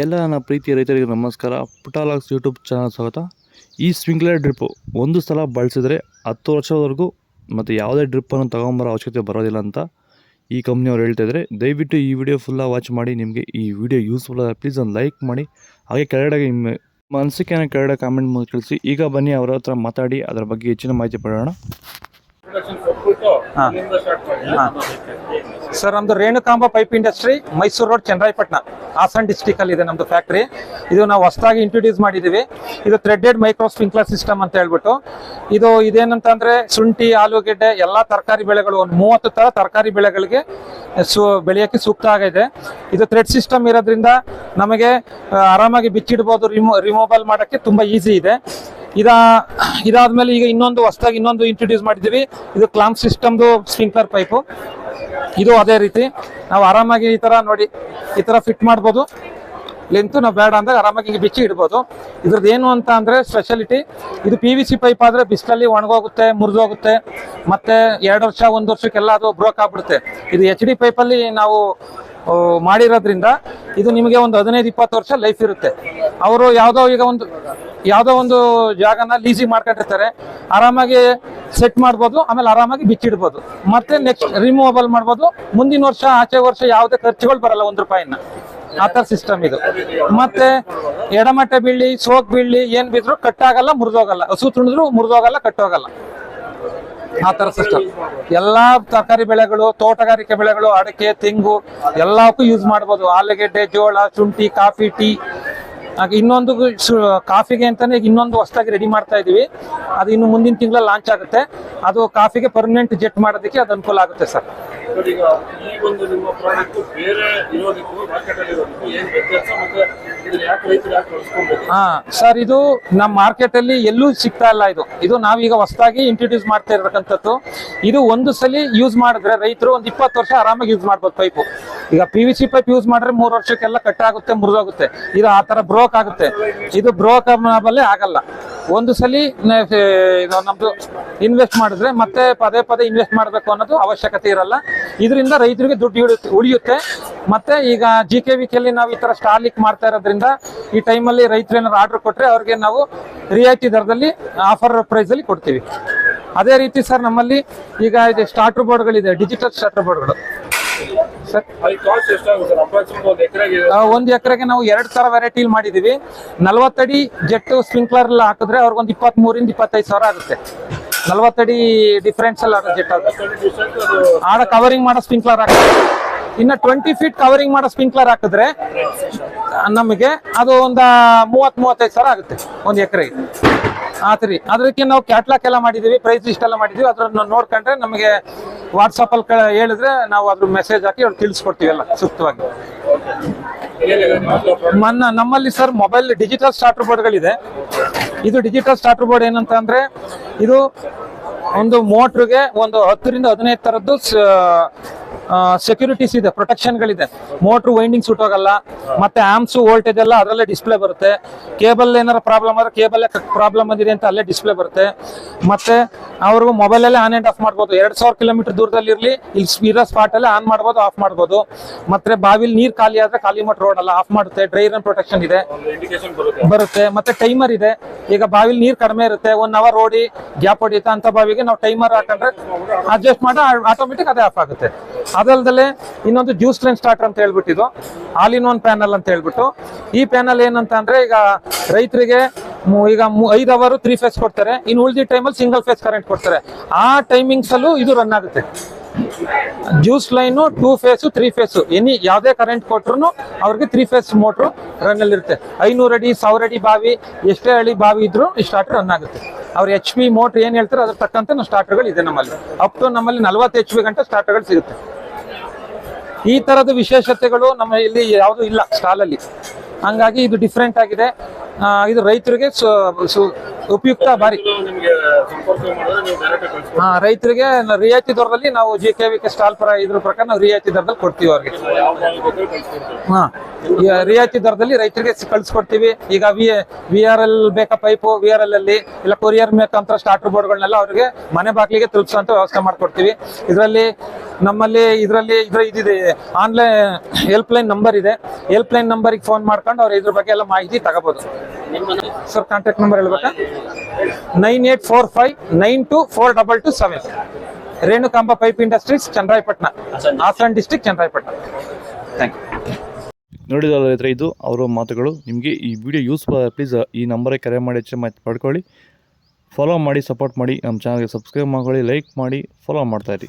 ಎಲ್ಲ ನನ್ನ ಪ್ರೀತಿಯ ರೈತರಿಗೆ ನಮಸ್ಕಾರ. ಪುಟಾಲಾಕ್ಸ್ ಯೂಟ್ಯೂಬ್ ಚಾನಲ್ ಸ್ವಾಗತ. ಈ ಸ್ಪ್ರಿಂಕ್ಲರ್ ಡ್ರಿಪ್ಪು ಒಂದು ಸಲ ಬಳಸಿದರೆ ಹತ್ತು ವರ್ಷದವರೆಗೂ ಮತ್ತು ಯಾವುದೇ ಡ್ರಿಪ್ಪನ್ನು ತೊಗೊಂಬರೋ ಅವಶ್ಯಕತೆ ಬರೋದಿಲ್ಲ ಅಂತ ಈ ಕಂಪ್ನಿಯವ್ರು ಹೇಳ್ತಾ ಇದ್ದಾರೆ. ದಯವಿಟ್ಟು ಈ ವಿಡಿಯೋ ಫುಲ್ಲಾಗಿ ವಾಚ್ ಮಾಡಿ. ನಿಮಗೆ ಈ ವಿಡಿಯೋ ಯೂಸ್ಫುಲ್ ಆದ ಪ್ಲೀಸ್ ಒಂದು ಲೈಕ್ ಮಾಡಿ. ಹಾಗೆ ಕೆಳಗಡೆ ನಿಮ್ಮ ಮನಸ್ಸಿಗೆ ಕೆಳಗಡೆ ಕಾಮೆಂಟ್ ಮೂಲಕ ಕಳಿಸಿ ಈಗ ಬನ್ನಿ, ಅವರ ಹತ್ರ ಮಾತಾಡಿ. ಅದರ ಬಗ್ಗೆ ಹೆಚ್ಚಿನ ಮಾಹಿತಿ ಪಡೆಯೋಣ. ಸರ್ ನಮ್ದು Renukamba pipe industry Mysuru road Channarayapatna Hassan district ಅಲ್ಲಿ ಇದೆ ನಮ್ದು ಫ್ಯಾಕ್ಟ್ರಿ ಇದು ನಾವು ಹೊಸದಾಗಿ ಇಂಟ್ರೊಡ್ಯೂಸ್ ಮಾಡಿದೀವಿ. ಇದು ಥ್ರೆಡೆಡ್ ಮೈಕ್ರೋ ಸ್ಪ್ರಿಂಕ್ಲರ್ ಸಿಸ್ಟಮ್ ಅಂತ ಹೇಳ್ಬಿಟ್ಟು. ಇದು ಇದೇನಂತ ಅಂದ್ರೆ ಶುಂಠಿ ಆಲೂಗೆಡ್ಡೆ ಎಲ್ಲಾ ತರಕಾರಿ ಬೆಳೆಗಳು ಒಂದು ಮೂವತ್ತು ತರ ತರಕಾರಿ ಬೆಳೆಗಳಿಗೆ ಸು ಬೆಳೆಯಕ್ಕೆ ಸೂಕ್ತ ಆಗಿದೆ ಇದು ಥ್ರೆಡ್ ಸಿಸ್ಟಮ್ ಇರೋದ್ರಿಂದ ನಮಗೆ ಆರಾಮಾಗಿ ಬಿಚ್ಚಿಡ್ಬೋದು ರಿಮೂ ರಿಮೂವಲ್ ಮಾಡೋಕ್ಕೆ ತುಂಬಾ ಈಸಿ ಇದೆ. ಇದ, ಇದಾದ್ಮೇಲೆ ಈಗ ಇನ್ನೊಂದು ಹೊಸದಾಗಿ ಇನ್ನೊಂದು ಇಂಟ್ರೊಡ್ಯೂಸ್ ಮಾಡಿದ್ದೀವಿ. ಇದು ಕ್ಲಾಂಪ್ ಸಿಸ್ಟಮ್ದು ಸ್ಪ್ರಿಂಕ್ಲರ್ ಪೈಪು ಇದು ಅದೇ ರೀತಿ. ನಾವು ಆರಾಮಾಗಿ ಈ ಥರ ನೋಡಿ, ಈ ಥರ ಫಿಟ್ ಮಾಡ್ಬೋದು. ಲೆಂತ್ ನಾವು ಬೇಡ ಅಂದಾಗ ಆರಾಮಾಗಿ ಹಿಂಗೆ ಬಿಚ್ಚಿ ಇಡ್ಬೋದು. ಇದ್ರದ್ದು ಏನು ಅಂತ ಅಂದರೆ ಸ್ಪೆಷಾಲಿಟಿ ಇದು ಪಿ ವಿ ಸಿ ಪೈಪ್ ಆದರೆ ಬಿಸಿಲಲ್ಲಿ ಒಣಗೋಗುತ್ತೆ, ಮುರಿದೋಗುತ್ತೆ. ಮತ್ತು ಎರಡು ವರ್ಷ, ಒಂದು ವರ್ಷಕ್ಕೆಲ್ಲ ಅದು ಬ್ರೋಕ್ ಆಗ್ಬಿಡುತ್ತೆ. ಇದು ಎಚ್ ಡಿ ಪೈಪಲ್ಲಿ ನಾವು ಮಾಡಿರೋದ್ರಿಂದ ಇದು ನಿಮಗೆ ಒಂದು ಹದಿನೈದು, ಇಪ್ಪತ್ತು ವರ್ಷ ಲೈಫ್ ಇರುತ್ತೆ. ಅವರು ಯಾವುದೋ ಈಗ ಒಂದು ಯಾವುದೋ ಒಂದು ಜಾಗನ ಲೀಸಿಗೆ ಮಾಡ್ಕೊಂಡಿರ್ತಾರೆ. ಆರಾಮಾಗಿ ಸೆಟ್ ಮಾಡ್ಬೋದು, ಆಮೇಲೆ ಆರಾಮಾಗಿ ಬಿಚ್ಚಿಡ್ಬೋದು. ಮತ್ತೆ ನೆಕ್ಸ್ಟ್ ರಿಮೂವಬಲ್ ಮಾಡ್ಬೋದು. ಮುಂದಿನ ವರ್ಷ, ಆಚೆ ವರ್ಷ ಯಾವುದೇ ಖರ್ಚುಗಳು ಬರಲ್ಲ ಒಂದು ರೂಪಾಯಿನ. ಆ ಥರ ಸಿಸ್ಟಮ್ ಇದು. ಮತ್ತೆ ಎಡಮಟ್ಟೆ ಬೀಳಿ ಸೋಕ್ ಬೀಳಿ ಏನ್ ಬಿದ್ರು ಕಟ್ಟಾಗಲ್ಲ, ಮುರಿದೋಗಲ್ಲ. ಹಸು ತುಣಿದ್ರು ಮುರಿದೋಗಲ್ಲ, ಕಟ್ಟೋಗಲ್ಲ. ಆ ಥರ ಸಿಸ್ಟಮ್ ಎಲ್ಲಾ ತರಕಾರಿ ಬೆಳೆಗಳು, ತೋಟಗಾರಿಕೆ ಬೆಳೆಗಳು, ಅಡಿಕೆ, ತೆಂಗು ಎಲ್ಲಕ್ಕೂ ಯೂಸ್ ಮಾಡ್ಬೋದು. ಆಲೂಗೆಡ್ಡೆ, ಜೋಳ, ಶುಂಠಿ, ಕಾಫಿ, ಟೀ. ಇನ್ನೊಂದು ಕಾಫಿಗೆ ಅಂತಾನೆ ಇನ್ನೊಂದು ಹೊಸದಾಗಿ ರೆಡಿ ಮಾಡ್ತಾ ಇದೀವಿ. ಅದು ಇನ್ನು ಮುಂದಿನ ತಿಂಗಳ ಲಾಂಚ್ ಆಗುತ್ತೆ. ಅದು ಕಾಫಿಗೆ ಪರ್ಮನೆಂಟ್ ಜೆಟ್ ಮಾಡೋದಕ್ಕೆ ಅದು ಅನುಕೂಲ ಆಗುತ್ತೆ ಸರ್. ಸರ್, ಈಗ ಈ ಒಂದು ನಿಮ್ಮ ಪ್ರಾಡಕ್ಟ್ ಬೇರೆ ಇರೋದಕ್ಕೂ ಮಾರ್ಕೆಟ್ ಇರೋದಕ್ಕೂ ಏನ್ ವ್ಯತ್ಯಾಸ ಮತ್ತೆ ಹಾ ಸರ್ ಇದು ನಮ್ಮ ಮಾರ್ಕೆಟ್ ಅಲ್ಲಿ ಎಲ್ಲೂ ಸಿಗ್ತಾ ಇಲ್ಲ ಇದು. ಇದು ನಾವೀಗ ಹೊಸದಾಗಿ ಇಂಟ್ರೊಡ್ಯೂಸ್ ಮಾಡ್ತಾ ಇರತಕ್ಕಂಥದ್ದು. ಇದು ಒಂದು ಸಲ ಯೂಸ್ ಮಾಡಿದ್ರೆ ರೈತರು ಒಂದು ಇಪ್ಪತ್ತು ವರ್ಷ ಆರಾಮಾಗಿ ಯೂಸ್ ಮಾಡ್ಬೋದು ಪೈಪು ಈಗ P V C pipe use ಮಾಡಿದ್ರೆ ಮೂರು ವರ್ಷಕ್ಕೆಲ್ಲ ಕಟ್ಟಾಗುತ್ತೆ ಮುರಿದೋಗುತ್ತೆ. ಇದು ಆ ತರ ಬ್ರೋಕ್ ಆಗುತ್ತೆ. ಇದು ಬ್ರೋಕ್ ಆಗಬಲ್ಲೇ ಆಗಲ್ಲ. ಒಂದು ಸಲ ನಮ್ದು ಇನ್ವೆಸ್ಟ್ ಮಾಡಿದ್ರೆ ಮತ್ತೆ ಪದೇ ಪದೇ ಇನ್ವೆಸ್ಟ್ ಮಾಡಬೇಕು ಅನ್ನೋದು ಅವಶ್ಯಕತೆ ಇರಲ್ಲ. ಇದರಿಂದ ರೈತರಿಗೆ ದುಡ್ಡು ಉಳಿಯುತ್ತೆ ಉಳಿಯುತ್ತೆ. ಮತ್ತೆ ಈಗ ಜಿ ಕೆ ವಿ ಕೆಲ್ಲಿ ನಾವು ಈ ತರ ಸ್ಟಾರ್ಲಿಕ್ ಮಾಡ್ತಾ ಇರೋದ್ರಿಂದ ಈ ಟೈಮಲ್ಲಿ ರೈತರು ಏನಾದ್ರು ಆರ್ಡರ್ ಕೊಟ್ರೆ ಅವ್ರಿಗೆ ನಾವು ರಿಯಾಯಿತಿ ದರದಲ್ಲಿ ಆಫರ್ ಪ್ರೈಸ್ ಅಲ್ಲಿ ಕೊಡ್ತೀವಿ. ಅದೇ ರೀತಿ ಸರ್ ನಮ್ಮಲ್ಲಿ ಈಗ ಇದೆ ಸ್ಟಾರ್ಟರ್ ಬೋರ್ಡ್ಗಳಿದೆ ಡಿಜಿಟಲ್ ಸ್ಟಾರ್ಟರ್ ಬೋರ್ಡ್ಗಳು ಒಂದು ಎಕರೆಗೆ? ಒಂದು ಎಕರೆಗೆ ನಾವು ಎರಡು ತರ ವೆರೈಟಿ ಮಾಡಿದೀವಿ. ನಲ್ವತ್ತಡಿ ಜೆಟ್ ಸ್ಪ್ರಿಂಕ್ಲರ್ ಎಲ್ಲ ಹಾಕಿದ್ರೆ ಅವ್ರಿಗೊಂದು ಇಪ್ಪತ್ತ್ ಮೂರಿಂದ ಇಪ್ಪತ್ತೈದು ಸಾವಿರ ಆಗುತ್ತೆ. ನಲವತ್ತಡಿ ಡಿಫ್ರೆನ್ಸ್ ಅದು. ಆಡ ಕವರಿಂಗ್ ಮಾಡೋ ಸ್ಪಿಂಕ್ಲರ್ ಹಾಕಿದ್ರೆ ಇನ್ನ ಟ್ವೆಂಟಿ ಫೀಟ್ ಕವರಿಂಗ್ ಮಾಡೋ ಸ್ಪಿಂಕ್ಲರ್ ಹಾಕಿದ್ರೆ ನಮಗೆ ಅದು ಒಂದ ಮೂವತ್ ಮೂವತ್ತೈದು ಸಾವಿರ ಆಗುತ್ತೆ ಒಂದು ಎಕರೆಗೆ ಆತ್ರಿ ಅದಕ್ಕೆ ನಾವು ಕ್ಯಾಟ್ಲಾಕ್ ಎಲ್ಲ ಮಾಡಿದೀವಿ ಪ್ರೈಸ್ ಲಿಸ್ಟ್ ಎಲ್ಲ ಮಾಡಿದೀವಿ. ಅದ್ರನ್ನ ನೋಡ್ಕೊಂಡ್ರೆ ನಮಗೆ ವಾಟ್ಸಪ್ ಅಲ್ಲಿ ಹೇಳಿದ್ರೆ ನಾವು ಅದ್ರ ಮೆಸೇಜ್ ಹಾಕಿ ಅವ್ರು ತಿಳಿಸ್ಕೊಡ್ತೀವಿ ಎಲ್ಲ ಸೂಕ್ತವಾಗಿ. ಮನ್ನ ನಮ್ಮಲ್ಲಿ ಸರ್ ಮೊಬೈಲ್ ಡಿಜಿಟಲ್ ಸ್ಟಾರ್ಟರ್ ಬೋರ್ಡ್ಗಳಿದೆ ಇದು ಡಿಜಿಟಲ್ ಸ್ಟಾರ್ಟರ್ ಬೋರ್ಡ್ ಏನಂತ ಅಂದ್ರೆ ಇದು ಒಂದು ಮೋಟ್ರಿಗೆ ಒಂದು ಹತ್ತರಿಂದ ಹದಿನೈದು ತರದ್ದು ಸೆಕ್ಯೂರಿಟೀಸ್ ಇದೆ ಪ್ರೊಟೆಕ್ಷನ್ಗಳಿದೆ ಮೋಟ್ರ್ ವೈಂಡಿಂಗ್ ಸುಟ್ಟೋಗಲ್ಲ ಮತ್ತೆ ಆಮ್ಸ್ ವೋಲ್ಟೇಜ್ ಎಲ್ಲ ಅದರಲ್ಲೇ ಡಿಸ್ಪ್ಲೇ ಬರುತ್ತೆ. ಕೇಬಲ್ ಏನಾರ ಪ್ರಾಬ್ಲಮ್ ಆದ್ರೆ ಕೇಬಲ್ ಪ್ರಾಬ್ಲಮ್ ಬಂದಿದೆ ಅಂತ ಅಲ್ಲೇ ಡಿಸ್ಪ್ಲೇ ಬರುತ್ತೆ. ಮತ್ತೆ ಅವ್ರಿಗೂ ಮೊಬೈಲಲ್ಲೇ ಆನ್ ಆ್ಯಂಡ್ ಆಫ್ ಮಾಡ್ಬೋದು. ಎರಡು ಸಾವಿರ ಕಿಲೋಮೀಟರ್ ದೂರದಲ್ಲಿ ಇರಲಿ, ಇಲ್ಲಿ ಇರೋ ಸ್ಪಾಟ್ ಅಲ್ಲಿ ಆನ್ ಮಾಡ್ಬೋದು ಆಫ್ ಮಾಡ್ಬೋದು. ಮತ್ತೆ ಬಾವಿಲಿ ನೀರ್ ಖಾಲಿ ಆದ್ರೆ ಖಾಲಿ ಮಟ್ ರೋಡ್ ಅಲ್ಲ ಆಫ್ ಮಾಡುತ್ತೆ. ಡ್ರೈ ರನ್ ಪ್ರೊಟೆಕ್ಷನ್ ಇದೆ. ಬರುತ್ತೆ. ಮತ್ತೆ ಟೈಮರ್ ಇದೆ. ಈಗ ಬಾವಿಲಿ ನೀರ್ ಕಡಿಮೆ ಇರುತ್ತೆ. ಒನ್ ಅವರ್ ಓಡಿ ಗ್ಯಾಪ್ ಹೊಡಿಯುತ್ತೆ. ಅಂತ ಬಾವಿಗೆ ನಾವು ಟೈಮರ್ ಹಾಕೊಂಡ್ರೆ ಅಡ್ಜಸ್ಟ್ ಮಾಡಿ ಆಟೋಮೆಟಿಕ್ ಅದೇ ಆಫ್ ಆಗುತ್ತೆ. ಅದಲ್ದಲೆ ಇನ್ನೊಂದು ಜ್ಯೂಸ್ ಲೈನ್ ಸ್ಟಾರ್ಟರ್ ಅಂತ ಹೇಳ್ಬಿಟ್ಟಿದ್ದು. ಆಲ್ ಇನ್ ಒನ್ ಪ್ಯಾನಲ್ ಅಂತ ಹೇಳ್ಬಿಟ್ಟು. ಈ ಪ್ಯಾನಲ್ ಏನಂತ ಅಂದ್ರೆ ಈಗ ರೈತರಿಗೆ ಈಗ ಐದ್ ಅವರು ತ್ರೀ ಫೇಸ್ ಕೊಡ್ತಾರೆ. ಇನ್ನು ಉಳಿದ ಟೈಮಲ್ಲಿ ಸಿಂಗಲ್ ಫೇಸ್ ಕರೆಂಟ್ ಕೊಡ್ತಾರೆ. ಆ ಟೈಮಿಂಗ್ಸ್ ಅಲ್ಲೂ ಇದು ರನ್ ಆಗುತ್ತೆ. Juice line two phase three phase any ಯಾವುದೇ ಕರೆಂಟ್ ಕೊಟ್ರು ಅವ್ರಿಗೆ ತ್ರೀ ಫೇಸ್ ಮೋಟ್ರು ರನ್ ಅಲ್ಲಿ ಇರುತ್ತೆ ಐನೂರು ಅಡಿ, ಸಾವಿರ ಅಡಿ ಬಾವಿ, ಎಷ್ಟೇ ಅಡಿ ಬಾವಿ ಇದ್ರೂ ಈ ಸ್ಟಾರ್ಟರ್ ರನ್ ಆಗುತ್ತೆ. ಅವ್ರ ಎಚ್ ಪಿ ಮೋಟರ್ ಏನ್ ಹೇಳ್ತಾರೆ ಅದ್ರ ತಕ್ಕಂತ ನಾವು ಸ್ಟಾರ್ಟರ್ಗಳು ಇದೆ ನಮ್ಮಲ್ಲಿ. ಅಪ್ ಟು ನಮ್ಮಲ್ಲಿ ನಲ್ವತ್ತು ಎಚ್ ಪಿ ಗಂಟೆ ಸ್ಟಾರ್ಟರ್ಗಳು ಸಿಗುತ್ತೆ. ಈ ತರದ ವಿಶೇಷತೆಗಳು ನಮ್ಮ ಇಲ್ಲಿ ಯಾವುದು ಇಲ್ಲ ಸ್ಟಾಲಲ್ಲಿ ಹಂಗಾಗಿ ಇದು ಡಿಫ್ರೆಂಟ್ ಆಗಿದೆ. ಇದು ರೈತರಿಗೆ ಉಪಯುಕ್ತ ಬಾರಿ. ಹಾ ರೈತರಿಗೆ ರಿಯಾಯಿತಿ ದರದಲ್ಲಿ ನಾವು G K V K stall ಪರ ಇದ್ರ ಪ್ರಕಾರ ನಾವು ರಿಯಾಯಿತಿ ದರದಲ್ಲಿ ಕೊಡ್ತೀವಿ ಅವ್ರಿಗೆ. ಹಾ ರಿಯಾಯಿತಿ ದರದಲ್ಲಿ ರೈತರಿಗೆ ಕಳ್ಸಿಕೊಡ್ತೀವಿ. ಈಗ ವಿ ವಿ ಆರ್ ಎಲ್ ಬೇಕಾ ಪೈಪು ವಿ ಆರ್ ಎಲ್ ಅಲ್ಲಿ ಇಲ್ಲ ಕೊರಿಯರ್ ಮುಖಾಂತರ ಸ್ಟಾರ್ಟರ್ ಬೋರ್ಡ್ಗಳನ್ನೆಲ್ಲ ಅವರಿಗೆ ಮನೆ ಬಾಗಿಲಿಗೆ ತಲುಪಿಸುವಂತ ವ್ಯವಸ್ಥೆ ಮಾಡ್ಕೊಡ್ತೀವಿ. ಇದರಲ್ಲಿ ನಮ್ಮಲ್ಲಿ ಇದರಲ್ಲಿ ಇದ್ರ ಇದಿದೆ ಆನ್ಲೈನ್ ಹೆಲ್ಪ್ ಲೈನ್ ನಂಬರ್ ಇದೆ. ಹೆಲ್ಪ್ ಲೈನ್ ನಂಬರಿಗೆ ಫೋನ್ ಮಾಡ್ಕೊಂಡು ಅವ್ರು ಇದ್ರ ಬಗ್ಗೆ ಎಲ್ಲ ಮಾಹಿತಿ ತಗೋಬಹುದು ಸರ್ ಕಾಂಟ್ಯಾಕ್ಟ್ ನಂಬರ್ ಹೇಳ್ಬೇಕಾ? Nine eight four five nine two four double two seven. Renukamba pipe industries Chandrayapatna. Hassan district. Chandrayapatna. Thank you ನೋಡಿದಲ್ಲ ರೈತರ ಇದು ಅವರ ಮಾತುಗಳು. ನಿಮಗೆ ಈ ವಿಡಿಯೋ ಯೂಸ್ ಆದರೆ ಪ್ಲೀಸ್ ಈ ನಂಬರೇ ಕರೆ ಮಾಡಿ ಹೆಚ್ಚು ಮಾಹಿತಿ ಪಡ್ಕೊಳ್ಳಿ. ಫಾಲೋ ಮಾಡಿ ಸಪೋರ್ಟ್ ಮಾಡಿ ನಮ್ಮ ಚಾನಲ್ಗೆ ಸಬ್ಸ್ಕ್ರೈಬ್ ಮಾಡ್ಕೊಳ್ಳಿ ಲೈಕ್ ಮಾಡಿ ಫಾಲೋ ಮಾಡ್ತಾಯಿರಿ